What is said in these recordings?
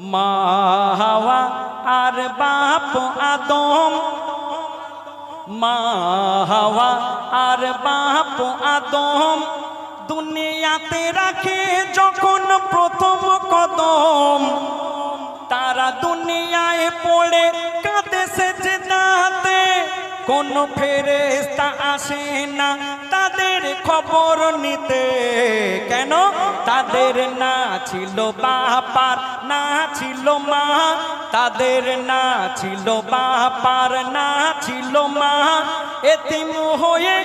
মা হাওয়া আর বাপ আদম। মা হাওয়া আর বাপ আদম দুনিয়াতে রাখে যখন প্রথম কদম। তারা দুনিয়ায় পড়ে কাঁদে সেজে দাঁতে। কোন ফেরেস্তা আসে না খবর নিতে। কেন? তাদের না ছিল বাপার না ছিল মা। তাদের না ছিল বাপার না ছিল মা। এতিম হয়ে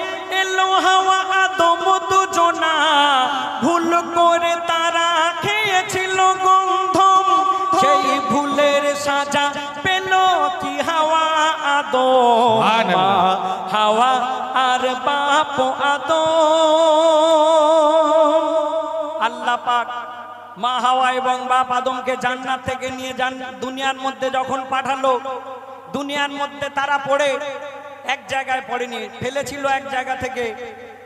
এলো হাওয়া আদম দুজনা। ভুল করে তারা খেয়েছিল গন্ধম। সেই ভুলের সাজা পেল কি হাওয়া আদম? হাওয়া বাপ আদম। আল্লাহ পাক মা হাওয়া এবং বাপ আদমকে জান্নাত থেকে নিয়ে যান। দুনিয়ার মধ্যে যখন পাঠালো, দুনিয়ার মধ্যে তারা পড়ে, এক জায়গায় পড়েনি, ফেলেছিল এক জায়গা থেকে।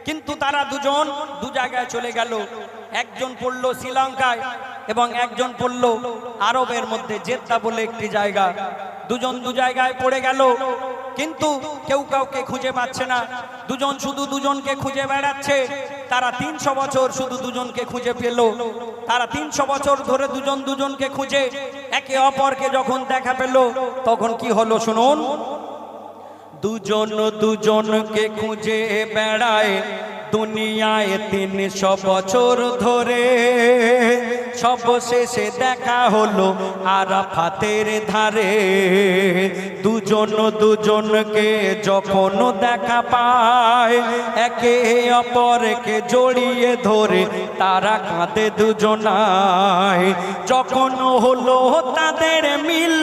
কিন্তু তারা দুজন দু জায়গায় চলে গেল। একজন পড়ল শ্রীলঙ্কায় এবং একজন পড়ল আরবের মধ্যে, জেদ্দা বলে একটি জায়গা। দুজন দু জায়গায় পড়ে গেল। কিন্তু কেউ কাউকে খুঁজে পাচ্ছে না। দুজন শুধু দুজনকে খুঁজে বেড়াচ্ছে। তারা তিনশো বছর শুধু দুজনকে খুঁজে পেল। তারা তিনশো বছর ধরে দুজন দুজনকে খুঁজে একে অপরকে যখন দেখা পেল, তখন কি হলো শুনুন? দুজন দুজনকে খুঁজে বেড়ায়। দুনিয়ায় তিনশো বছর ধরে সব শেষে দেখা হলো আরাফাতের ধারে। দুজন দুজনকে যখন দেখা পায়, একে অপরকে জড়িয়ে ধরে তারা কাঁদে দুজনায়। যখন হলো তাদের মিল,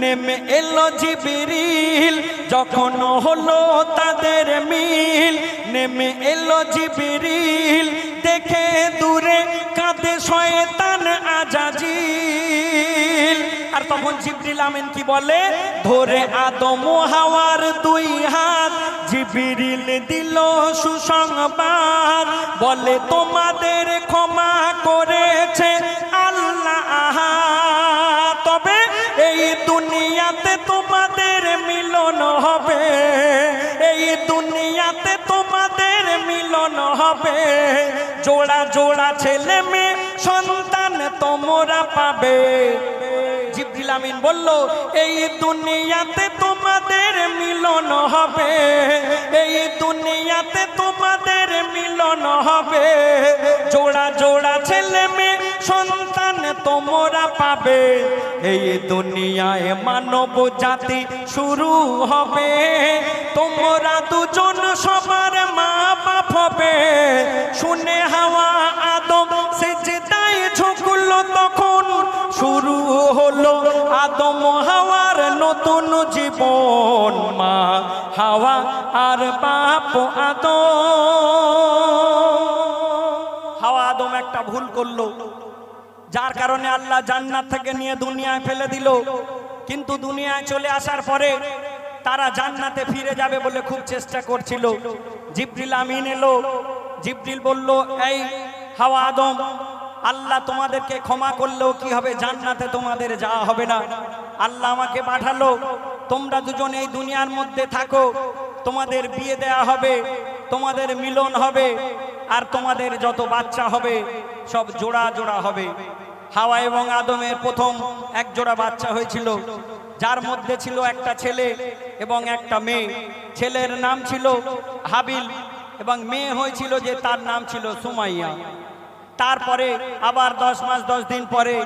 নেমে এলো জিবিরিল। যখন হলো তাদের মিল নেমে এলো জিবিরিল, দেখে দূরে কাঁদে শয়তান আজাজিল। আর তখন জিবরিল আমিন কি বলে? ধরে আদম হাওয়ার দুই হাত, জিবিরিল দিল সুসংবাদ। বলে, তোমাদের ক্ষমা করেছে হবে জোড়া জোড়া ছেলে মেয়ে, সন্তান তোমরা পাবে। জিবরিল আমিন বলল, এই দুনিয়াতে তোমাদের মিলন হবে। এই দুনিয়াতে তোমাদের মিলন হবে। জোড়া জোড়া ছেলে মেয়ে, সন্তান তোমরা পাবে। এই দুনিয়ায় মানব জাতি শুরু হবে। তোমরা দুজন সবার শুনে হাওয়া আদম, সে যে তাই তখন শুরু হলো আদম হাওয়ার নতুন জীবন মা, হাওয়া আর বাপ আদম। হাওয়া আদম একটা ভুল করল, যার কারণে আল্লাহ জান্নাত থেকে নিয়ে দুনিয়ায় ফেলে দিল। কিন্তু দুনিয়ায় চলে আসার পরে তারা জান্নাতে ফিরে যাবে বলে খুব চেষ্টা করছিল। জিব্রিল আমিন এলো জিব্রিল বলল, এই হাওয়া আদম, আল্লাহ তোমাদেরকে ক্ষমা করলেও কি হবে? জান্নাতে তোমাদের যাওয়া হবে না। আল্লাহ আমাকে পাঠালো। তোমরা দুজন এই দুনিয়ার মধ্যে থাকো। তোমাদের বিয়ে দেয়া হবে, তোমাদের মিলন হবে, আর তোমাদের যত বাচ্চা হবে, সব জোড়া জোড়া হবে। হাওয়া এবং আদমের প্রথম এক জোড়া বাচ্চা হয়েছিল। যার মধ্যে ছিল একটা ছেলে এবং একটা মেয়ে। ছেলের নাম ছিল হাবিল। এবং মেয়ে হয়েছিল যে তার নাম ছিল সুমাইয়া। তারপরে আবার দশ মাস, দশ দিন পরে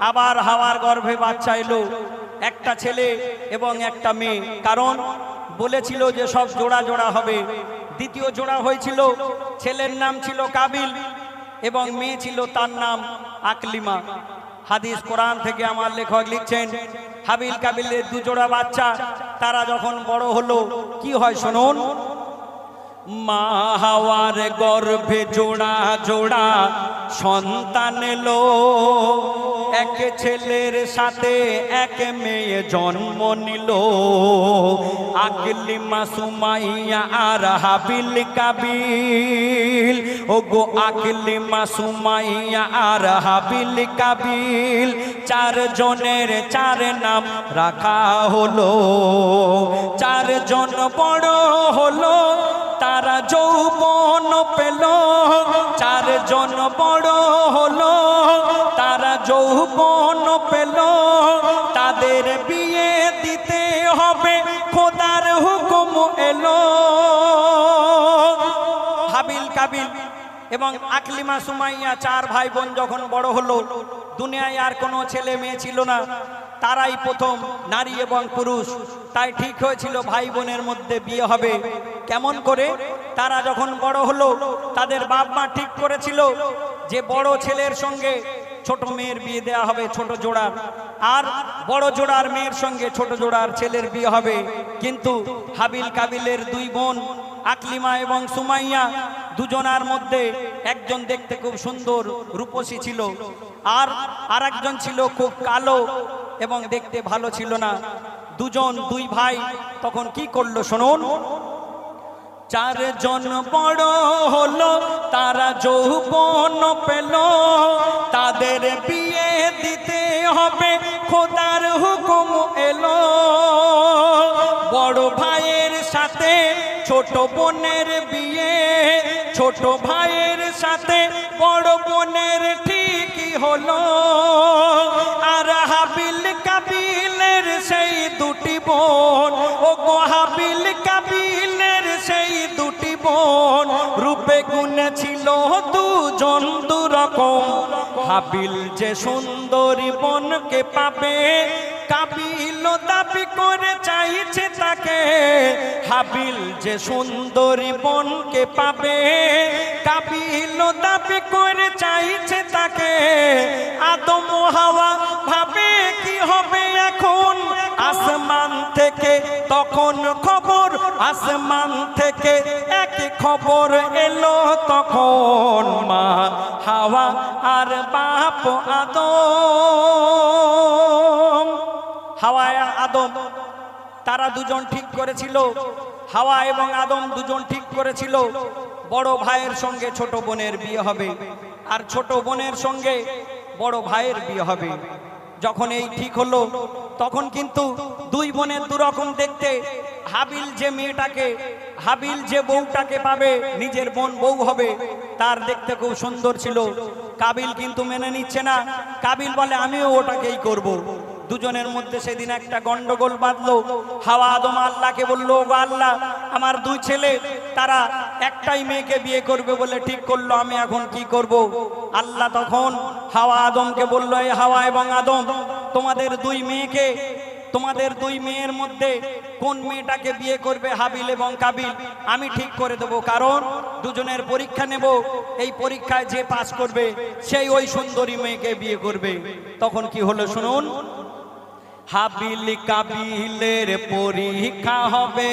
আবার হাওয়ার গর্ভে বাচ্চা এলো। একটা ছেলে এবং একটা মেয়ে। কারণ বলেছিল যে সব জোড়া জোড়া হবে। দ্বিতীয় জোড়া হয়েছিল, ছেলের নাম ছিল কাবিল এবং মেয়ে ছিল তার নাম আকলিমা। হাদিস কোরআন থেকে আমার লেখক লিখছেন, হাবিল কাবিলের দুজোড়া বাচ্চা, তারা যখন বড় হলো, কি হয় শুনুন? মা হাওয়ার গর্ভে জোড়া জোড়া সন্তান এলো। এক ছেলের সাথে এক মেয়ে জন্ম নিল। আকলি মাসুমাইয়া আর হাবিল কাবিল। ও গো আকলি মাসুমাইয়া আর হাবিল কাবিল। চার জনের চার নাম রাখা হলো। চারজন বড় হলো। যৌবন পেল, চারজন বড় হলো, তারা যৌবন পেল, তাদের বিয়ে দিতে হবে, খোদার হুকুম এলো। হাবিল কাবিল এবং আকলিমা সুমাইয়া, চার ভাই বোন যখন বড় হলো, দুনিয়ায় আর কোনো ছেলে মেয়ে ছিল না। তারাই প্রথম নারী এবং পুরুষ। তাই ঠিক হয়েছিল ভাই বোনের মধ্যে বিয়ে হবে। কেমন করে? তারা যখন বড় হলো, তাদের বাপ মা ঠিক করেছিল যে বড় ছেলের সঙ্গে ছোট মেয়ের বিয়ে দেওয়া হবে ছোট জোড়ার। আর বড় জোড়ার মেয়ের সঙ্গে ছোট জোড়ার ছেলের বিয়ে হবে। কিন্তু হাবিল কাবিলের দুই বোন আকলিমা এবং সুমাইয়া দুজনার মধ্যে একজন দেখতে খুব সুন্দর রূপসী ছিল। আর আরেকজন ছিল খুব কালো এবং দেখতে ভালো ছিল না। দুজন দুই ভাই তখন কি করল শুনুন? চারজন বড় হলো, তারা যৌবন পেল। তাদের বিয়ে দিতে হবে, খোদার হুকুম এলো। বড় ভাইয়ের সাথে ছোট বোনের বিয়ে, ছোট ভাইয়ের সাথে বড় বোনের হলো। আর হাবিল কাবিলের সেই দুটি বোন। ও গো হাবিল কাবিলের সেই দুটি বোন। রূপে গুণে ছিল দুজন দুরকম। হাবিল যে সুন্দরী বোনকে পাবে, কাবিল দাবি করে চাইছে তাকে। হাবিল যে সুন্দরী বোনকে পাবে, কাবিল দাবি করে চাইছে আদম হাওয়া ভাবে কি হবে এখন? আসমান থেকে তখন খবর, আসমান থেকে এক খবর এলো তখন। মা, হাওয়া আর বাপ আদম। হাওয়া আদম, তারা দুজন ঠিক করেছিল। হাওয়া এবং আদম দুজন ঠিক করেছিল। বড় ভাইয়ের সঙ্গে ছোট বোনের বিয়ে হবে। আর ছোট বোনের সঙ্গে বড় ভাইয়ের বিয়ে হবে। যখন এই ঠিক হলো, তখন কিন্তু দুই বোনের দুরকম দেখতে হাবিল যে মেয়েটাকে, হাবিল যে বউটাকে পাবে, নিজের বোন বউ হবে, তার দেখতে খুব সুন্দর ছিল। কাবিল কিন্তু মেনে নিচ্ছে না। কাবিল বলে, আমিও ওটাকেই করব। দুজনের মধ্যে সেদিন একটা গন্ডগোল বাঁধলো। হাওয়া আদম আল্লাহকে বলল "ও আল্লাহ, আমার দুই ছেলে, তারা একটাই মেয়েকে বিয়ে করবে বলে ঠিক করল, আমি এখন কি করব? আল্লাহ তখন হাওয়া আদমকে বলল এই হাওয়া এবং আদম, তোমাদের দুই মেয়েকে, তোমাদের দুই মেয়ের মধ্যে কোন মেয়েটাকে বিয়ে করবে, হাবিল এবং কাবিল? আমি ঠিক করে দেব, কারণ দুজনের পরীক্ষা নেব। এই পরীক্ষায় যে পাস করবে, সেই ওই সুন্দরী মেয়েকে বিয়ে করবে। তখন কি হলো শুনুন? হাবিল কাবিলের পরীক্ষা হবে।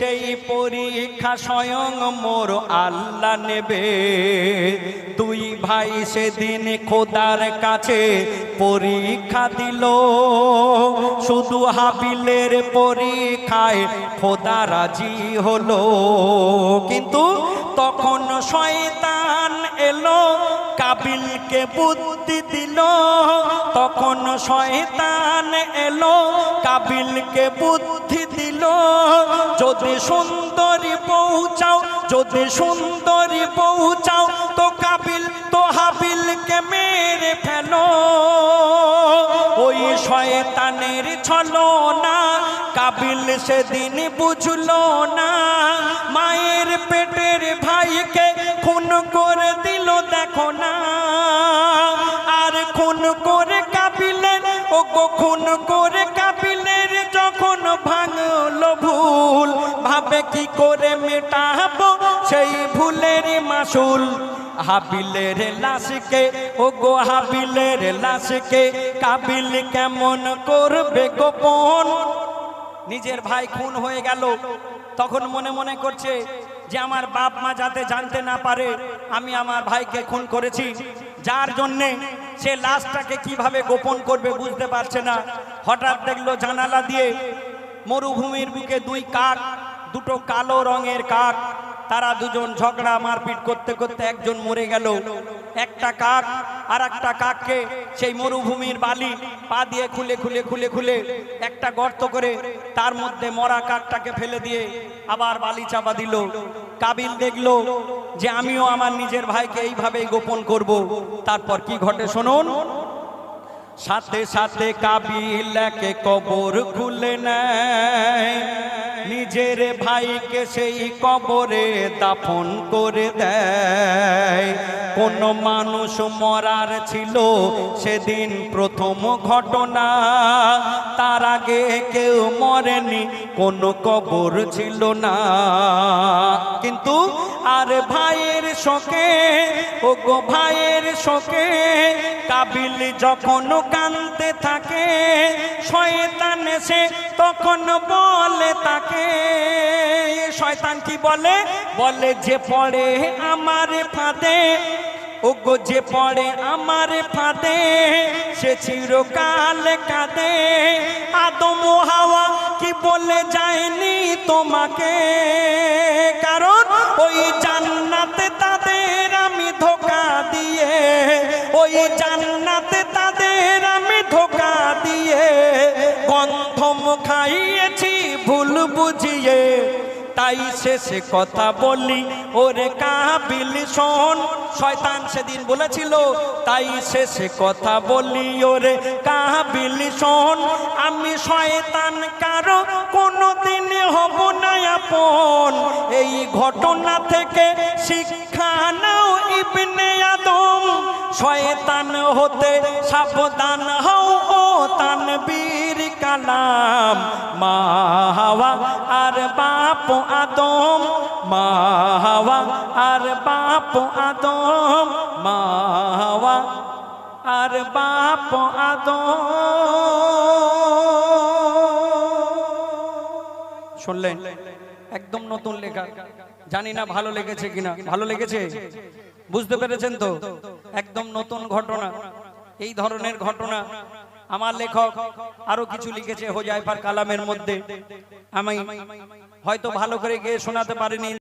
সেই পরীক্ষা স্বয়ং মোর আল্লাহ নেবে। দুই ভাই সেদিন খোদার কাছে পরীক্ষা দিল। শুধু হাবিলের পরীক্ষায় খোদা রাজি হলো। কিন্তু তখন শয়তান এলো, কাবিলকে বুদ্ধি দিল। তখন শয়তান এলো, কাবিলকে বুদ্ধি যদি সুন্দরী পৌঁছাও, যদি সুন্দরী পৌঁছাও, তো কাবিল, তো হাবিলকে মেরে ফেলো। ওই শয়তানের ছলো না কাবিল সেদিন বুঝলো না। মায়ের পেটের ভাইকে খুন করে দিল, দেখো না। আর খুন করে কাবিলের ও খুন করে ভাবে কি করে মেটাবো? সেই ভুলের মাসুল হাবিলের লাশকে। ও গো হাবিলের লাশকে কাবিল কেমন করবে গোপন? নিজের ভাই খুন হয়ে গেল। তখন মনে মনে করছে যে আমার বাপ মা যাতে জানতে না পারে, আমি আমার ভাইকে খুন করেছি। যার জন্যে সে লাশটাকে কীভাবে গোপন করবে বুঝতে পারছে না। হঠাৎ দেখল জানালা দিয়ে মরুভূমির বুকে দুই কাক দুটো কালো রঙের কাক, তারা দুজন ঝগড়া মারপিট করতে করতে একজন মরে গেল। একটা কাক আর একটা কাককে সেই মরুভূমির বালি পা দিয়ে খুলে খুলে খুলে খুলে একটা গর্ত করে তার মধ্যে মরা কাকটাকে ফেলে দিয়ে আবার বালি চাপা দিল। কাবিল দেখল যে আমিও আমার নিজের ভাইকে এইভাবেই গোপন করব। তারপর কি ঘটে শুনুন? সাথে সাথে কাবিলাকে কবর খুলে নেয়। নিজের ভাইকে সেই কবরে দাফন করে দেয়। কোন মানুষ মরার ছিল সেদিন প্রথম ঘটনা। তার আগে কেউ মরেনি, কোন কবর ছিল না। কিন্তু আর ভাইয়ের শোকে ও গো ভাইয়ের শোকে, কাবিল যখন কানতে থাকে, শয়তান সে তখন বলে তাকে শয়তান কি বলে? বলে, যে পড়ে আমার ফাঁদে ও গো যে পড়ে আমার ফাঁদে, সে চিরকাল কাঁদে। আদম হাওয়া কি বলে যায়নি তোমাকে? কারণ ওই জান্নাতে তাদের আমি ধোকা দিয়ে, ওই জান্নাতে তাই শেষে কথা বলি। ওরে কাবিল, শোন, শয়তান সেদিন বলেছিল, তাই শেষে কথা বলি। ওরে কাবিল, শোন, আমি শয়তান কারও কোনোদিন হব না আপন। এই ঘটনা থেকে শিক্ষা নাও ইবনে আদম। শয়তান হতে সাবধান হও ও তানবীর। কালাম মা আর বাপ আদম। মা আর বাপ আদম। মা আর বাপ আদম। শুনলেন? একদম নতুন লেখা। জানি না ভালো লেগেছে কিনা। ভালো লেগেছে? বুঝতে পেরেছেন তো? একদম নতুন ঘটনা। এই ধরনের ঘটনা আমার লেখক আরও কিছু লিখেছে হোজাইফার কালামের মধ্যে। আমি হয়তো ভালো করে গিয়ে শোনাতে পারিনি।